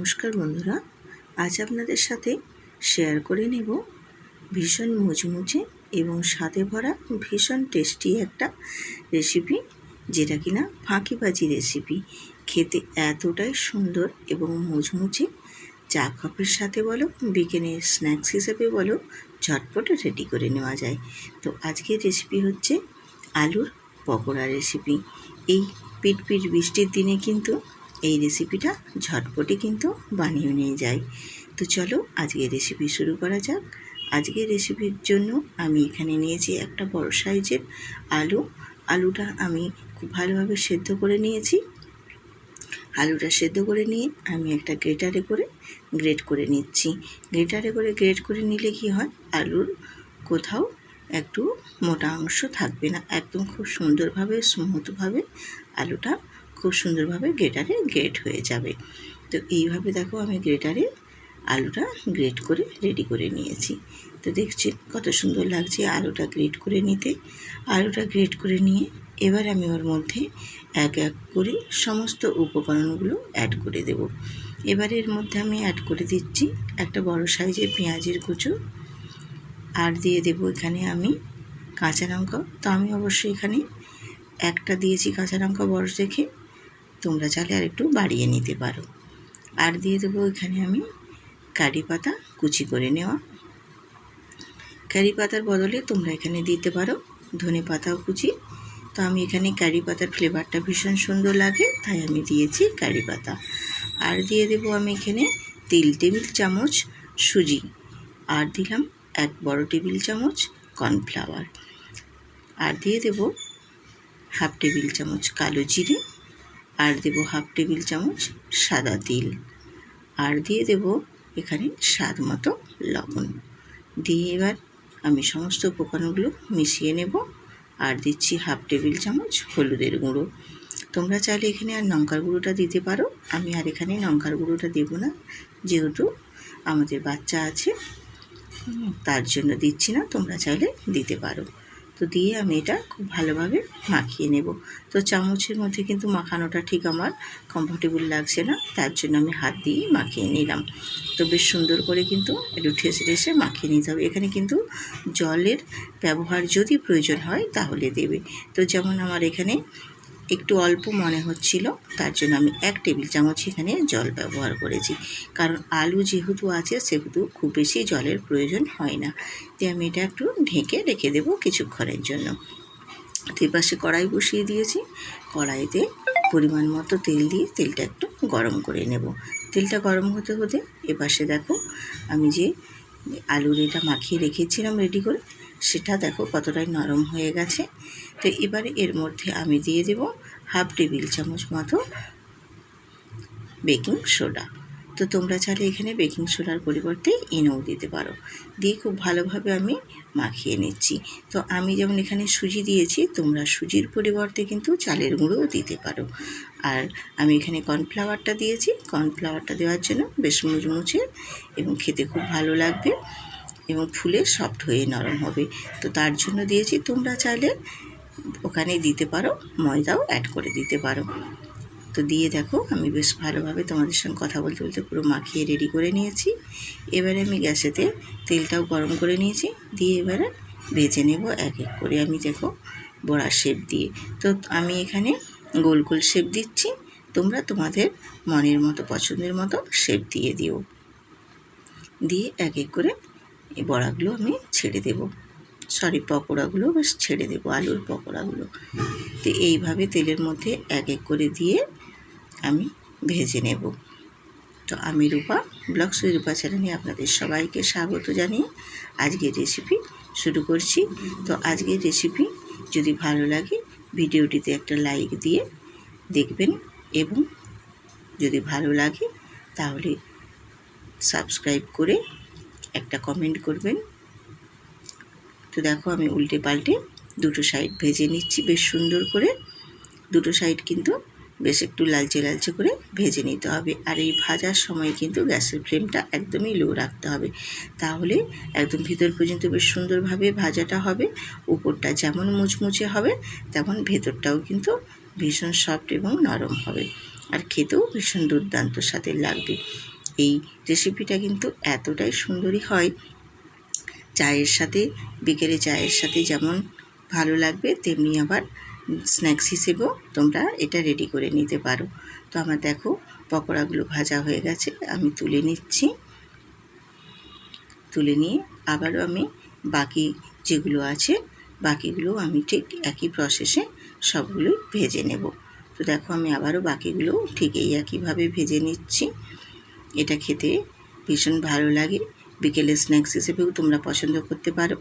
নমস্কার বন্ধুরা, আজ আপনাদের সাথে শেয়ার করে নেব ভীষণ মুচমুচে এবং স্বাদে ভরা, ভীষণ টেস্টি একটা রেসিপি যেটা কিনা ফাঁকিবাজি রেসিপি খেতে এতটাই সুন্দর এবং মুচমুচে চা কাপের সাথে বলো, বিকেলের স্ন্যাক্স হিসেবে বলো, ঝটপট রেডি করে নেওয়া যায়। তো আজকের রেসিপি হচ্ছে আলুর পকোড়া রেসিপি এই পিট পিট বৃষ্টির দিনে কিন্তু এই রেসিপিটা ঝটপটে কিন্তু বানিয়ে নিয়ে যায় তো চলো আজকে রেসিপি শুরু করা যাক। আজকের রেসিপির জন্য আমি এখানে নিয়েছি একটা বড় সাইজের আলু। আলুটা আমি খুব ভালোভাবে সেদ্ধ করে নিয়েছি। আলুটা সেদ্ধ করে নিয়ে আমি একটা গ্রেটারে করে গ্রেট করে নিচ্ছি। গ্রেটারে করে গ্রেট করে নিলে কি হয়? আলুর কোথাও একটু মোটা অংশ থাকবে না। একদম খুব সুন্দরভাবে স্মুথভাবে আলুটা খুব সুন্দরভাবে গ্রেটারে গ্রেট হয়ে যাবে। তো এইভাবে দেখো আমি গ্রেটারে আলুটা গ্রেট করে রেডি করে নিয়েছি। তো দেখছি কত সুন্দর লাগছে আলুটা গ্রেট করে নিতে। আলুটা গ্রেট করে নিয়ে এবার আমি ওর মধ্যে এক এক করে সমস্ত উপকরণগুলো অ্যাড করে দেব। এবার এর মধ্যে আমি অ্যাড করে দিচ্ছি একটা বড় সাইজের পেঁয়াজের কুচো। আর দিয়ে দেব এখানে আমি কাঁচা লঙ্কা। তো আমি অবশ্যই এখানে একটা দিয়েছি কাঁচা লঙ্কা বড় দেখে তোমরা চাইলে আর একটু বাড়িয়ে নিতে পারো। আর দিয়ে দেবো এখানে আমি কারি পাতা কুচি করে নেওয়া। কারি পাতার বদলে তোমরা এখানে দিতে পারো ধনে পাতাও কুচি। তো আমি এখানে কারি পাতার ফ্লেভারটা ভীষণ সুন্দর লাগে, তাই আমি দিয়েছি কারি পাতা। আর দিয়ে দেবো আমি এখানে তিল টেবিল চামচ সুজি। আর দিলাম এক বড় টেবিল চামচ কর্নফ্লাওয়ার। আর দিয়ে দেব হাফ টেবিল চামচ কালো জিরে। আর দেব হাফ টেবিল চামচ সাদা তিল। আর দিয়ে দেব এখানে স্বাদ মতো লবণ। দিয়ে এবার আমি সমস্ত উপকরণগুলো মিশিয়ে নেব। আর দিচ্ছি হাফ টেবিল চামচ হলুদের গুঁড়ো। তোমরা চাইলে এখানে আর লঙ্কার গুঁড়োটা দিতে পারো। আমি আর এখানে লঙ্কার গুঁড়োটা দেবো না। যেহেতু আমাদের বাচ্চা আছে, তার জন্য দিচ্ছি না। তোমরা চাইলে দিতে পারো। তো দিয়ে আমি এটা খুব ভালোভাবে মাখিয়ে নেব। তো চামচের মধ্যে কিন্তু মাখানোটা ঠিক আমার কমফোর্টেবল লাগছে না, তার জন্য আমি হাত দিয়ে মাখিয়ে নিলাম। তো বেশ সুন্দর করে কিন্তু একটু ঠেসে ঠেসে মাখিয়ে নিতে হবে। এখানে কিন্তু জলের ব্যবহার যদি প্রয়োজন হয় তাহলে দেবে। তো যেমন আমার এখানে একটু অল্প মনে হচ্ছিল, তার জন্য আমি এক টেবিল চামচ এখানে জল ব্যবহার করেছি। কারণ আলু যেহেতু আছে, সেহেতু খুব বেশি জলের প্রয়োজন হয় না। তাই আমি এটা একটু ঢেকে রেখে দেবো কিছুক্ষণের জন্য। তো পাশে কড়াই বসিয়ে দিয়েছি। কড়াইতে পরিমাণ মতো তেল দিয়ে তেলটা একটু গরম করে নেব। তেলটা গরম হতে হতে এপাশে দেখো, আমি যে আলুর এটা মাখিয়ে রেখেছিলাম রেডি করে, সেটা দেখো কতটাই নরম হয়ে গেছে। তো এবারে এর মধ্যে আমি দিয়ে দেব হাফ টেবিল চামচ মতো বেকিং সোডা তো তোমরা চাইলে এখানে বেকিং সোডার পরিবর্তে ইনোও দিতে পারো। দিয়ে খুব ভালোভাবে আমি মাখিয়ে নিচ্ছি। তো আমি যেমন এখানে সুজি দিয়েছি, তোমরা সুজির পরিবর্তে কিন্তু চালের গুঁড়োও দিতে পারো। আর আমি এখানে কর্নফ্লাওয়ারটা দিয়েছি। কর্নফ্লাওয়ারটা দেওয়ার জন্য বেশ মুচমুচে এবং খেতে খুব ভালো লাগবে এবং ফুলে সফট হয়ে নরম হবে। তো তার জন্য দিয়েছি, তোমরা চাইলে ওখানে দিতে পারো, ময়দাও অ্যাড করে দিতে পারো। তো দিয়ে দেখো, আমি বেশ ভালোভাবে তোমাদের সঙ্গে কথা বলতে বলতে পুরো মাখিয়ে রেডি করে নিয়েছি। এবারে আমি গ্যাসেতে তেলটাও গরম করে নিয়েছি, দিয়ে এবারে ভেজে নেব এক এক করে। আমি দেখো বড়া শেপ দিয়ে। তো আমি এখানে গোল গোল শেপ দিচ্ছি, তোমরা তোমাদের মনের মতো, পছন্দের মতো শেপ দিয়ে দিও। দিয়ে এক এক করে এই বড়াগুলো আমি ছেড়ে দেব। সরি পকোড়াগুলো বেশ ছেড়ে দেবো, আলুর পকোড়াগুলো। তো এইভাবে তেলের মধ্যে এক এক করে দিয়ে আমি ভেজে নেব। তো আমি রূপা, ব্লগ সুই রূপা চ্যানেলে আপনাদের সবাইকে স্বাগত জানিয়ে আজকের রেসিপি শুরু করছি। তো আজকের রেসিপি যদি ভালো লাগে, ভিডিওটিতে একটা লাইক দিয়ে দেখবেন এবং যদি ভালো লাগে, তাহলে সাবস্ক্রাইব করে একটা কমেন্ট করবেন। তো দেখো আমি উল্টে পাল্টে দুটো সাইড ভেজে নিচ্ছি, বেশ সুন্দর করে। দুটো সাইড কিন্তু বেশ একটু লালচে লালচে করে ভেজে নিতে হবে। আর এই ভাজার সময় কিন্তু গ্যাসের ফ্লেমটা একদমই লো রাখতে হবে। তাহলে একদম ভিতর পর্যন্ত বেশ সুন্দরভাবে ভাজাটা হবে। উপরটা যেমন মুচমুচে হবে, তেমন ভেতরটাও কিন্তু ভীষণ সফট এবং নরম হবে। আর খেতেও ভীষণ দুর্দান্ত স্বাদের লাগবে। এই রেসিপিটা কিন্তু এতটাই সুন্দরী হয়। চায়ের সাথে, বিকেলে চায়ের সাথে যেমন ভালো লাগবে, তেমনি আবার স্ন্যাক্স হিসেবেও তোমরা এটা রেডি করে নিতে পারো। তো আমার দেখো, পকোড়াগুলো ভাজা হয়ে গেছে, আমি তুলে নিচ্ছি। তুলে নিয়ে আবারও আমি বাকি যেগুলো আছে বাকিগুলো আমি ঠিক একই প্রসেসে সবগুলোই ভেজে নেব। তো দেখো, আমি আবারও বাকিগুলো ঠিক এই একইভাবে ভেজে নিচ্ছি। এটা খেতে ভীষণ ভালো লাগে। বিকেলে স্ন্যাক্স হিসেবেও তোমরা পছন্দ করতে পারো।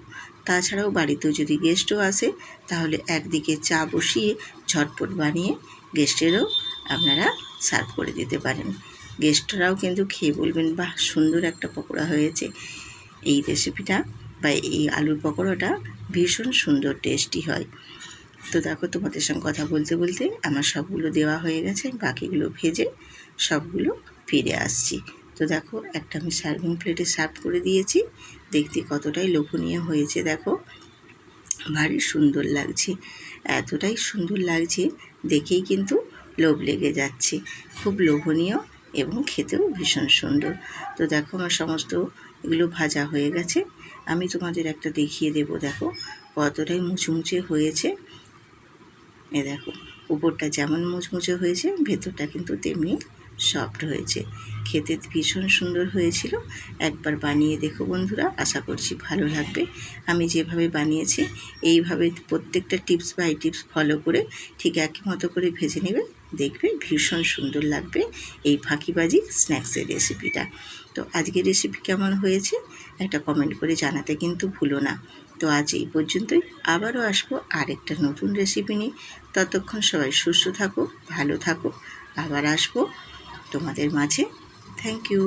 তাছাড়াও বাড়িতেও যদি গেস্টও আসে, তাহলে একদিকে চা বসিয়ে ঝটপট বানিয়ে গেস্টেরও আপনারা সার্ভ করে দিতে পারেন। গেস্টরাও কিন্তু খেয়ে বলবেন, বাহ, সুন্দর একটা পকোড়া হয়েছে। এই রেসিপিটা বা এই আলুর পকোড়াটা ভীষণ সুন্দর টেস্টি হয়। তো দেখো, তোমাদের সঙ্গে কথা বলতে বলতে আমার সবগুলো দেওয়া হয়ে গেছে, বাকিগুলো ভেজে সবগুলো ফিরে আসছি। তো দেখো, একটা আমি সার্ভিং প্লেটে সার্ভ করে দিয়েছি। দেখতে কতটাই লোভনীয় হয়েছে, দেখো। ভারী সুন্দর লাগছে, এতটাই সুন্দর লাগছে, দেখেই কিন্তু লোভ লেগে যাচ্ছে। খুব লোভনীয় এবং খেতেও ভীষণ সুন্দর। তো দেখো, আমার সমস্ত এগুলো ভাজা হয়ে গেছে। আমি তোমাদের একটা দেখিয়ে দেব, দেখো, কতটাই মুচমুচে হয়েছে। এ দেখো, উপরটা যেমন মুচমুচে হয়েছে, ভেতরটা কিন্তু তেমনি সফট হয়েছে। খেতে ভীষণ সুন্দর হয়েছিল। একবার বানিয়ে দেখো বন্ধুরা, আশা করছি ভালো লাগবে। আমি যেভাবে বানিয়েছি, এইভাবে প্রত্যেকটা টিপস বাই টিপস ফলো করে ঠিক একই মতো করে ভেজে নেবে। দেখবে ভীষণ সুন্দর লাগবে এই ফাঁকিবাজি স্ন্যাক্সের রেসিপিটা। তো আজকের রেসিপি কেমন হয়েছে, একটা কমেন্ট করে জানাতে কিন্তু ভুলো না। তো আজ এই পর্যন্তই। আবারও আসব আরেকটা নতুন রেসিপি নিয়ে। ততক্ষণ সবাই সুস্থ থাকো, ভালো থাকো। আবার আসব তোমাদের মাঝে। Thank you